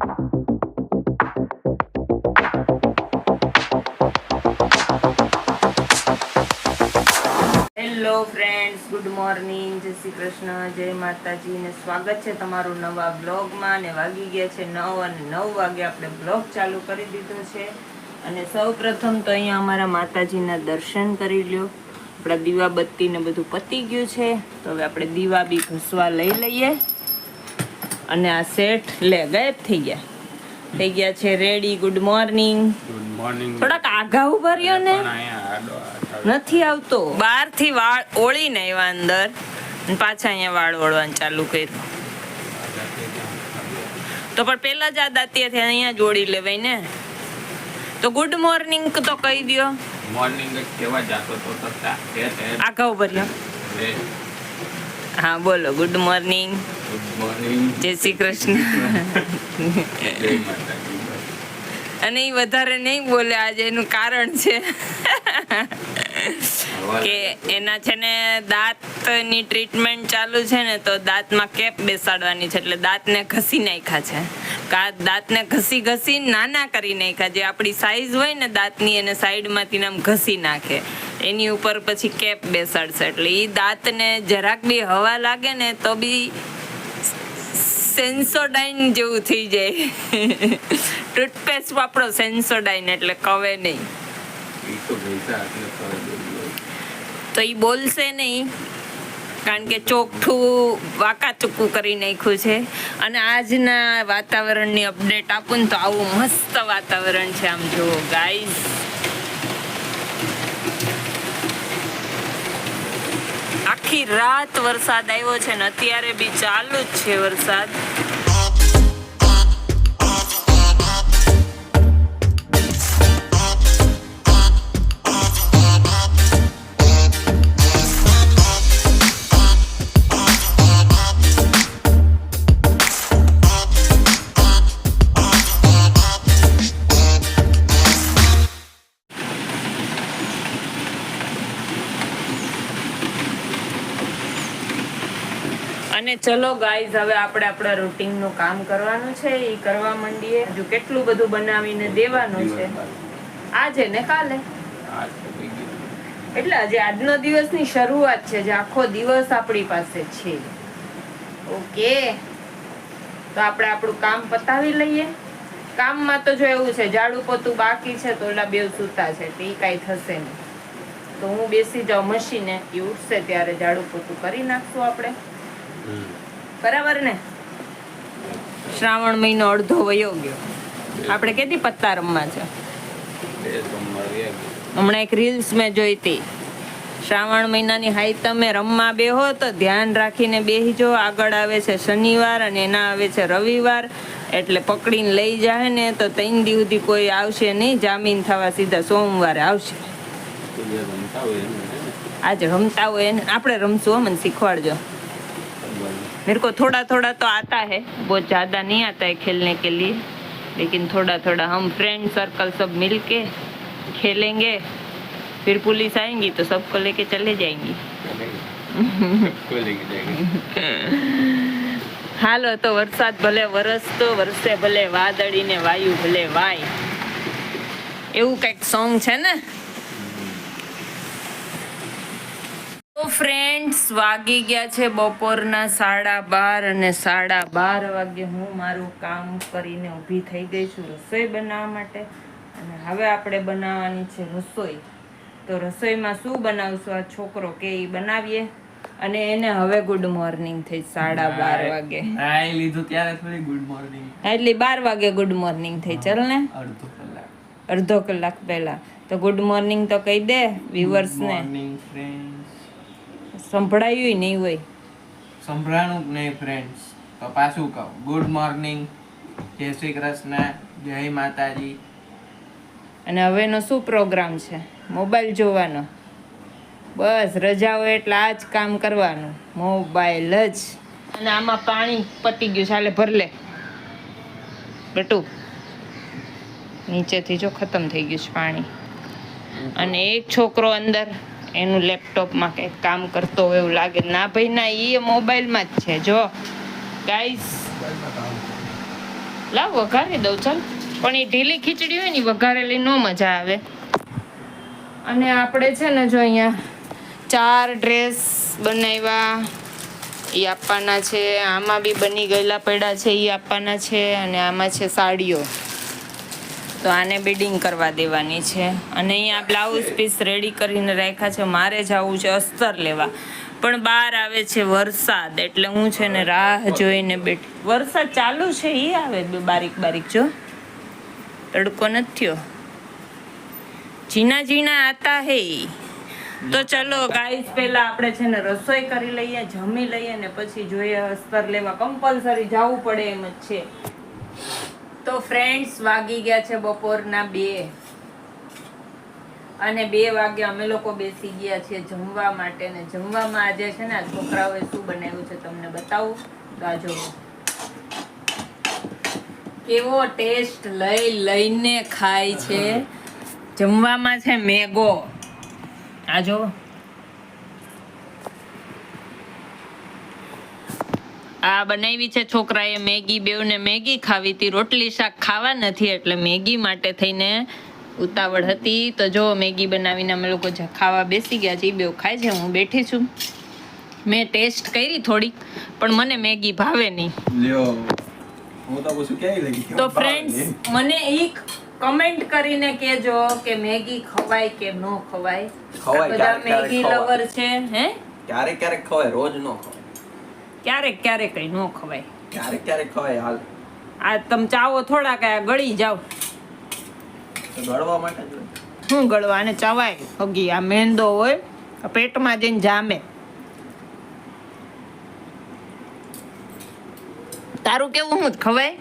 Hello friends good morning જય શ્રી કૃષ્ણ, જય માતાજી ને સ્વાગત છે તમારું નવા બ્લોગમાં ને વાગી ગયા છે નવ અને નવ વાગે આપણે બ્લોગ ચાલુ કરી દીધો છે. અને સૌ પ્રથમ તો અહીંયા અમારા માતાજીના દર્શન કરી લ્યો. આપણા દીવા બત્તી ને બધું પતી ગયું છે. તો હવે આપણે દીવા બી ઘસવા લઈ લઈએ. અને આ સેટ લે ગાયબ થઈ ગયા. થઈ ગયા છે ready good morning good morning થોડાક આઘા ઊભા રહ્યો ને. નથી આવતો. બહારથી વાળ ઓળીને આવ્યા અંદર. પાછા અહીંયા વાળ ઓળવાનું ચાલુ કર્યું. તો પણ પેલા જ આ દાંતિયાથી અહીંયા જોડી લેવાય ને. તો ગુડ મોર્નિંગ તો કહી દ્યો. મોર્નિંગ કેવા જાતો તો તથા તે તે આઘા ઊભા રહ્યો તે હા બોલો. ગુડ મોર્નિંગ ગુડ મોર્નિંગ જય શ્રી કૃષ્ણ. અને એ વધારે નહીં બોલે આજે એનું કારણ છે. કે એના છે ને દાંતની ટ્રીટમેન્ટ ચાલુ છે ને તો દાંતમાં કેપ બેસાડવાની છે એટલે દાંતને ઘસી નાખ્યા છે. કા દાંતને ઘસી ઘસી નાના કરી નાખ્યા જે આપણી સાઈઝ હોય ને દાંતની એને સાઈડમાંથી આમ ઘસી નાખે. એની ઉપર પછી કેપ બેસાડશે. એટલે એ દાંતને જરાક બી હવા લાગે ને તો બી સેન્સોડાઇન જેવું થઈ જાય. ટૂથપેસ્ટ વાપરો સેન્સોડાઇન એટલે કવે નહીં. તો એ બોલશે નહીં કારણ કે ચોખ્ઠું વાકા ચૂકું કરી નાખ્યું છે. અને આજના વાતાવરણની અપડેટ આપું ને તો આવું મસ્ત વાતાવરણ છે આમ જુઓ ગાઈઝ આખી રાત વરસાદ આવ્યો છે ને અત્યારે બી ચાલુ જ છે વરસાદ. અને ચલો ગાઈઝ હવે આપણે આપણા રૂટીનનું કામ કરવાનું છે. એ કરવા માંડીએ. હજુ કેટલું બધું બનાવીને દેવાનું છે. આજે ને કાલે. એટલે આજે આજનો દિવસની શરૂઆત છે. જે આખો દિવસ આપણી પાસે છે. ઓકે. તો આપણે આપણું કામ પતાવી લઈએ. કામમાં તો જો એવું છે, ઝાડુ પોતું બાકી છે તો ઓલા બે સૂતા છે. તે કાંઈ થશે નહીં. તો હું બેસી જાઉં મશીને. એ ઉઠશે ત્યારે ઝાડુ પોતું કરી નાખશું આપણે. બરાબર ને? શ્રાવણ મહિનો અડધો વયો ગયો. આપણે કેતી પત્તા રમવા છે? હમણાં એક રીલ્સ મેં જોઈ હતી શ્રાવણ મહિનાની હાઈ તમે રમવા બેહો તો ધ્યાન રાખીને બેહીજો. આગળ આવે છે શનિવાર અને એના આવે છે રવિવાર. એટલે પકડીને લઈ જાય ને તો ત્રણ દિવસથી કોઈ આવશે નહીં. જામીન થવા સીધા સોમવારે આવશે. આજે રમતા હોય આપણે રમશું મને શીખવાડજો. मेरे को थोड़ा थोड़ा तो आता है बहुत ज़्यादा नहीं आता है खेलने के लिए लेकिन थोड़ा थोड़ा हम फ्रेंड सर्कल सब मिल के खेलेंगे फिर पुलिस आएंगी तो सबको लेके चले जाएंगी चलेगा कोई लेके जाएगा હાલો તો વરસાદ ભલે વરસતો વરસે ભલે વાદળી ને વાયુ ભલે વાય એવું કંઈક સોંગ છે ને ફ્રેન્ડ્સ વાગી ગયા છે બપોરના સાડા બાર અને સાડા બાર વાગે હું મારું કામ કરીને ઊભી થઈ ગઈ છું રસોઈ બનાવવા માટે. અને હવે આપણે બનાવવાની છે રસોઈ. તો રસોઈમાં શું બનાવશું? આ છોકરો કે એ બનાવીએ. અને એને હવે ગુડ મોર્નિંગ થઈ સાડા બાર વાગે. લીધું ત્યારે થોડી ગુડ મોર્નિંગ એટલે બાર વાગે ગુડ મોર્નિંગ થઈ. ચલ ને. અડધો કલાક. અડધો કલાક પહેલા. તો ગુડ મોર્નિંગ તો કહી દે viewers ને. મોર્નિંગ ફ્રેન્ડ્સ સંભળાયું નહીં હોય. સંભળાણું જ નહીં ફ્રેન્ડ્સ તો પાછું કહું. ગુડ મોર્નિંગ જય શ્રી કૃષ્ણ. જય માતાજી. અને હવેનો શું પ્રોગ્રામ છે? મોબાઈલ જોવાનો. બસ રજા હોય એટલે આ જ કામ કરવાનું. મોબાઈલ જ. અને આમાં પાણી પતી ગયું ચાલે ભરલે ભર બેટું નીચેથી જો ખતમ થઈ ગયું છે પાણી. અને એક છોકરો અંદર એનું લેપટોપમાં કંઈક કામ કરતો હોય એવું લાગે. ના ભાઈ, ના એ મોબાઈલમાં જ છે. જો ગાઈસ લાવ, વઘારી દઉં, ચાલ. પણ એ ઢીલી ખીચડી હોય ને વઘારેલી નો મજા આવે. અને આપણે છે ને, જો અહીંયા ચાર ડ્રેસ બનાવ્યા. એ આપવાના છે. આમાં બી બની ગયેલા પડ્યા છે. એ આપવાના છે. અને આમાં છે સાડીઓ. તો આને બિડિંગ કરવા દેવાની છે. અને અહીંયા બ્લાઉઝ પીસ રેડી કરીને રાખ્યા છે. મારે જવું છે અસ્તર લેવા. પણ બહાર આવે છે વરસાદ, એટલે હું છે ને રાહ જોઈને બેઠી, વરસાદ ચાલુ છે એ આવે બારીક બારીક, જો. તડકો નથી થયો. ઝીણા ઝીણા આતા હે તો ચલો ગાઈસ પહેલા આપણે છે ને રસોઈ કરી લઈએ, જમી લઈએ ને પછી જોઈએ અસ્તર લેવા. કમ્પલસરી જવું પડે એમ જ છે. તો ફ્રેન્ડ્સ વાગી ગયા છે બપોરના બે. અને બે વાગે અમે લોકો બેસી ગયા છીએ જમવા માટે ને જમવામાં આજે છે ને છોકરાઓએ શું બનાવ્યું છે તમને બતાવું? તો આ જુઓ. કેવો ટેસ્ટ લઈ લઈને ખાય છે. જમવામાં છે મેગો. આ જો આ બનાવી છે છોકરાએ મેગી બેવને મેગી ખાવી હતી. રોટલી શાક ખાવા નથી એટલે મેગી માટે થઈને ઉતાવળ હતી. તો જો મેગી બનાવીને અમે લોકો જ ખાવા બેસી ગયા છે એ બેવ ખાય છે હું બેઠી છું. મેં ટેસ્ટ કરી થોડીક પણ મને મેગી ભાવે નહીં. તો ફ્રેન્ડ્સ મને એક કમેન્ટ કરીને કેજો કે મેગી ખવાય કે ન ખવાય? ખવાય, બધા મેગી લવર છે હે? ક્યારેક ક્યારેક ખવાય રોજ ન ખવાય. ક્યારેક ક્યારેક કઈ ન ખવાય. ક્યારેક ક્યારેક ખવાય હાલ. આ તમે ચાવો થોડા આ ગળી જાવ ગળવા માટે શું ગળવા? અને ચવાય હગી. આ મેંદો હોય પેટમાં જઈને જામે. તારું કેવું હું ખવાય?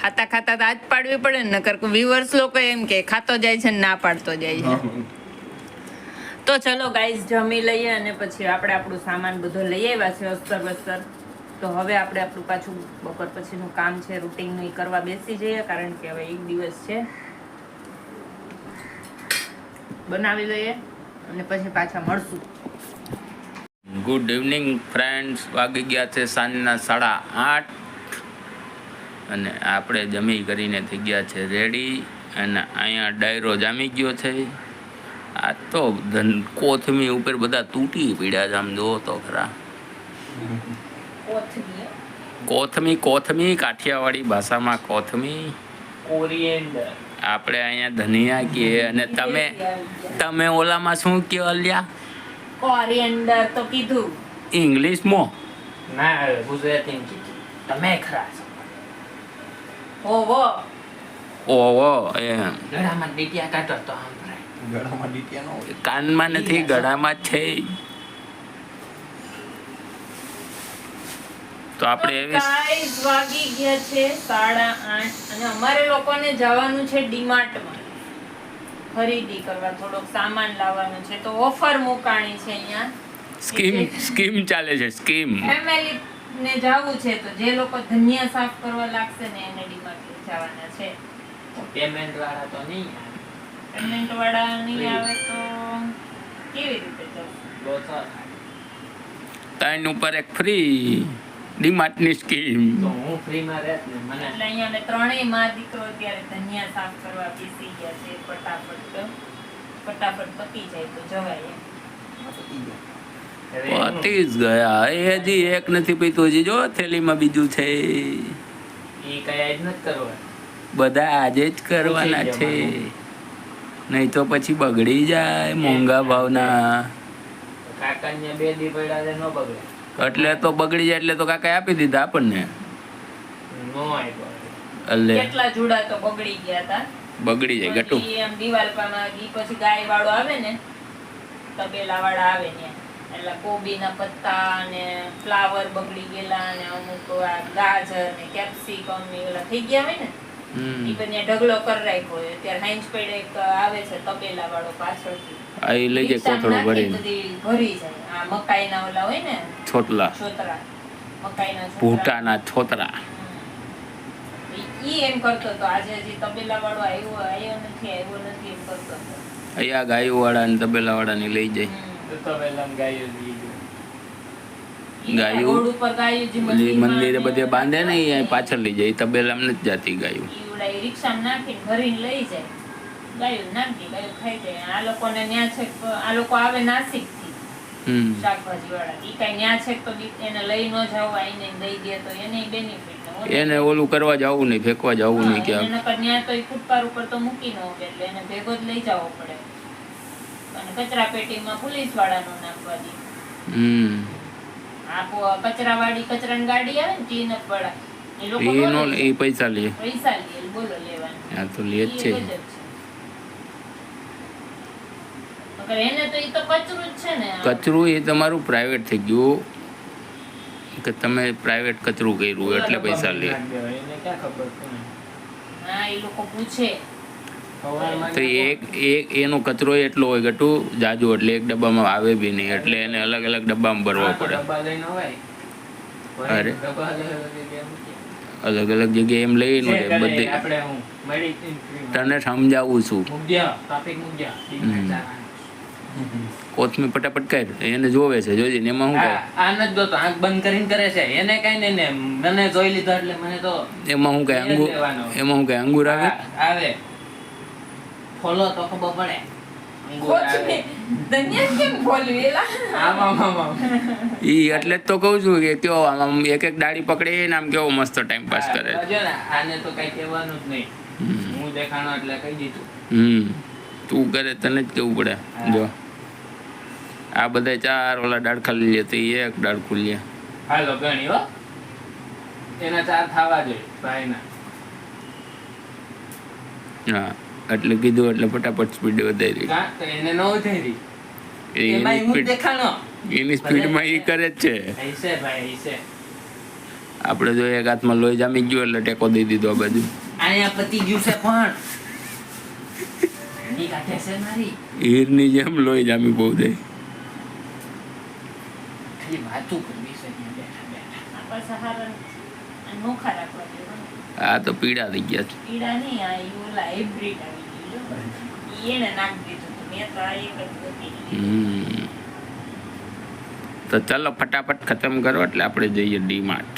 ખાતા ખાતા તો આજ પાડવી પડે ને નકર વ્યુઅર્સ લોકો એમ કે ખાતો જાય છે ને ના પાડતો જાય છે. તો ચલો ગાઈઝ જમી લઈએ અને પછી આપણે આપણું સામાન બધો લઈ આવ્યા છે અસ્તર બસ્તર. તો હવે આપણે આપણું પાછું બપોર પછીનું કામ છે રૂટિનનું એ કરવા બેસી જઈએ, કારણ કે હવે એક દિવસ છે. બનાવી લઈએ અને પછી પાછા મળશું. ગુડ ઇવનિંગ ફ્રેન્ડ્સ વાગી ગયા છે સાંજના સાડા આઠ. અને આપણે જમી કરીને થઈ ગયા છે રેડી અને અહીંયા ડાયરો જામી ગયો છે. તો ધન કોથમી ઉપર બધા તૂટી પીડ્યા છે આમ જુઓ તો ખરા. કોથમી કોથમી કાઠિયાવાડી ભાષામાં કોથમી આપણે અહીંયા ધનિયા કહીએ અને તમે તમે ઓલામાં શું કહો અલ્યા? કોરિએન્ડર તો કીધું. ઇંગ્લિશમાં? ના ગુજરાતી તમે ખરા છો. ઓવો. ઓવો એમ. ગળામાં ડીટીયા કાઢો તો આમ ગળામાં ડીટિયા નો હોય. કાનમાં નથી ગળામાં છે તો આપણે એવી વાગી ગયા છે સાડા આઠ અને અમારે લોકોને જવાનું છે ડીમાર્ટમાં. ખરીદી કરવા થોડોક સામાન લાવવાનો છે. તો ઓફર મુકાણી છે અહીંયા. સ્કીમ સ્કીમ ચાલે છે સ્કીમ. ફેમિલી ને જવું છે તો જે લોકો ધનિયા સાફ કરવા લાગશે ને એને ડીમાર્ટ જવાના છે. પેમેન્ટ વાળા તો નહીં પેમેન્ટ વાળા નહીં આવે તો કેવી રીતે ત્રણ ઉપર એક ફ્રી ડીમાર્ટની સ્કીમ તો હું ફ્રીમાં રહેત ને મને એટલે અહીંયા અમે ત્રણેયમાં દીકરો અત્યારે ધનિયા સાફ કરવા બેસી ગયા છે. ફટાફટ ફટાફટ પતી જાય તો જવાય પતી જ ગયા. એ હજી એક નથી પીતું હજી જો થેલીમાં બીજું છે. એ કઈ આજ નથી કરવા બધા આજે જ કરવાના છે. નહીં તો પછી બગડી જાય મોંઘા ભાવના. કાકાને બે દી પડ્યા છે ન બગડે. એટલે તો બગડી જાય એટલે તો કાકા આપી દીધા આપણને. નો એટલે કેટલા જુડા તો બગડી ગયા હતા બગડી જાય ગટું. એમ દિવાલ પામાં ઈ પછી ગાય વાળો આવે ને તબેલા વાળા આવે ને એટલે કોબીના પત્તા ને ફ્લાવર બગડી ગયેલા ને અમુક આ ગાજર ને કેપ્સિકમ ને એલા થઈ ગયા હોય ને. ઈ પછી ઢગલો કરી રાખ્યો હોય. અત્યારે હાઈન્સ પેડે એક આવે છે તબેલા વાળો પાછળથી. આ એ લઈ જાય રિક્ષામાં કોથળું નાખી ભરીને. બધી ભરી જાય. આ મકાઈના ઓલા હોય ને? છોટલા છોતરા. મકાઈના ભૂટાના છોતરા. ઈ એમ કરતો તો આજે હજી તબેલા વાળો આવ્યો આવ્યો નથી આવ્યો નથી એમ કરતો અહીંયા ગાયો વાળા ને તબેલા વાળા ની લઈ જાય ગાયો લઈ ગયો. જે મંદિરે બધે બાંધે ને એ પાછળ લઈ જાય તબેલામાં નથી જાતી ગાયું. રિક્ષામાં નાખીને ભરીને લઈ જાય. ગાયું નાખી ગાયું ખાઈ જાય. આ લોકોને ન્યા છે આ લોકો આવે નાસિક શાકભાજી વાળા ઈ કઈ ન્યા છે તો એને લઈ ન જાવ આઈને દઈ દે તો એને બેનિફિટ એને ઓલું કરવા જવું નહીં ફેંકવા જવું નહીં કે નકર તો ઈ ફૂટપાર ઉપર તો મૂકી ન હોય એટલે એને ભેગો જ લઈ જવો પડે. અને કચરા પેટીમાં પોલીસ વાળાનું નાખવા દે. હમ. આપો કચરા વાળી કચરાની ગાડી આવે ને ટીનઅપ વાળા એ લોકો એ નો એ પૈસા લે. પૈસા લે બોલો લેવાનું. આ તો લે જ છે. એને કચરું જ છે ને કચરું એ તમારું પ્રાઇવેટ થઈ ગયું. કે તમે પ્રાઇવેટ કચરું કર્યું એટલે પૈસા લે. એને ક્યાં ખબર હા એ લોકો પૂછે. સવારમાં તો એક એક એનો કચરો એટલો હોય ગટુ જાજુ એટલે એક ડબ્બામાં આવે બી નહીં એટલે એને અલગ અલગ ડબ્બામાં ભરવો પડે. અરે. અલગ અલગ જગ્યાએ એમ લઈ છે બધે. હું. તને સમજાવું છું. કોથમી ફટાફટ કર એને જોવે છે જોજે ને એમાં શું આ કહે આ નથી જોતો આંખ બંધ કરીને કરે છે એને કઈ નહીં ને મને જોઈ લીધો એટલે મને તો એમાં શું કહે અંગુર એમાં શું કહે અંગુર આવે? આવે. ફોલો તો ખબર પડે. ઈ એટલે જ તો કહું છું કે કેવો આમ આમ એક એક દાડી પકડે ને આમ કેવો મસ્ત ટાઈમ પાસ કરે. આ જો ને, આને તો કઈ કહેવાનું જ નહીં. હું દેખાણો એટલે કહી દીધું. હમ. તું કરે તને જ કેવું પડે. જો. આ બધા ચાર ઓલા દાળ ખાલી લે તો એક દાળ લે હાલો ગણી હો. એના ચાર થવા જોઈએ ભાઈના. હા. એટલે કીધું એટલે ફટાફટ સ્પીડ વધારી. એને ન ઉધેરી એ એમાં એની હું દેખાણો. એની સ્પીડમાં એ કરે જ છે. આપણે જો એક હાથમાં લોહી જામી ગયું એટલે ટેકો દઈ દીધો આ બાજુ. અહીંયા પતી ગયું છે પણ. એની કાંઠે છે મારી. હીરની જેમ લોહી જામી બહુ દે આ તો પીડા થઈ ગયા છે. પીડા નહીં આ યુ ઓલા તો ચાલો ફટાફટ ખતમ કરો એટલે આપણે જઈએ ડીમાર્ટ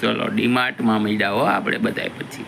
ચલો ડીમાર્ટમાં મળ્યા હો આપણે બધાય પછી.